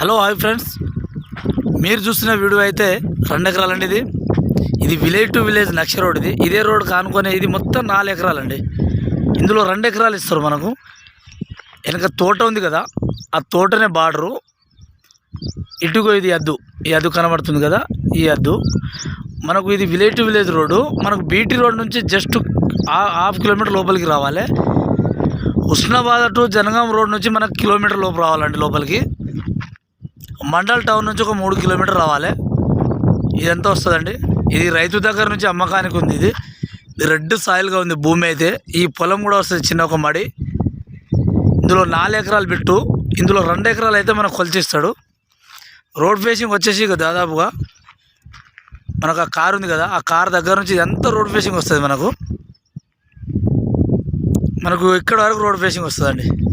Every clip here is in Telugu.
Hello hi friends. మీరు చూసిన వీడియో అయితే రెండు ఎకరాలండి ఇది. ఇది విలేజ్ టు విలేజ్ నక్ష రోడ్ ఇది. ఇదే రోడ్ కానుకొని ఇది మొత్తం నాలుగు ఎకరాలండి. ఇందులో రెండు ఎకరాలు ఇస్తారు మనకు. వెనక తోట ఉంది కదా ఆ తోటనే బార్డరు. ఇటుగో ఇది అద్దు. ఈ అద్దు కనబడుతుంది కదా ఈ అద్దు. మనకు ఇది విలేజ్ టు విలేజ్ రోడ్డు మనకు బీటీ రోడ్ నుంచి జస్ట్ హాఫ్ కిలోమీటర్ లోపలికి రావాలి. ఉస్నాబాద్ టు జనగాం రోడ్ నుంచి మనకు కిలోమీటర్ లోపు రావాలండి లోపలికి. మండల్ టౌన్ నుంచి ఒక మూడు కిలోమీటర్ రావాలి. ఇది ఎంత వస్తుందండి? ఇది రైతు దగ్గర నుంచి అమ్మకానికి ఉంది ఇది. రెడ్ సాయిల్గా ఉంది భూమి అయితే. ఈ పొలం కూడా వస్తుంది చిన్న ఒక మడి. ఇందులో నాలుగు ఎకరాలు బిట్టు. ఇందులో రెండు ఎకరాలు అయితే మనకు కొలిచిస్తాడు. రోడ్ ఫేసింగ్ వచ్చేసి దాదాపుగా మనకు ఆ కార్ ఉంది కదా ఆ కార్ దగ్గర నుంచి ఎంత రోడ్ ఫేసింగ్ వస్తుంది మనకు? మనకు ఇక్కడ వరకు రోడ్ ఫేసింగ్ వస్తుందండి.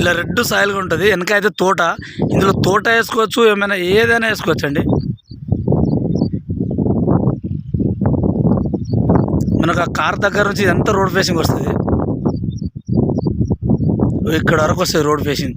ఇలా రెడ్ సాయిల్గా ఉంటుంది. వెనక అయితే తోట. ఇందులో తోట వేసుకోవచ్చు ఏమైనా ఏదైనా వేసుకోవచ్చు అండి. మనకు ఆ కార్ దగ్గర నుంచి ఎంత రోడ్ ఫేసింగ్ వస్తుంది? ఇక్కడ వరకు వస్తుంది రోడ్ ఫేసింగ్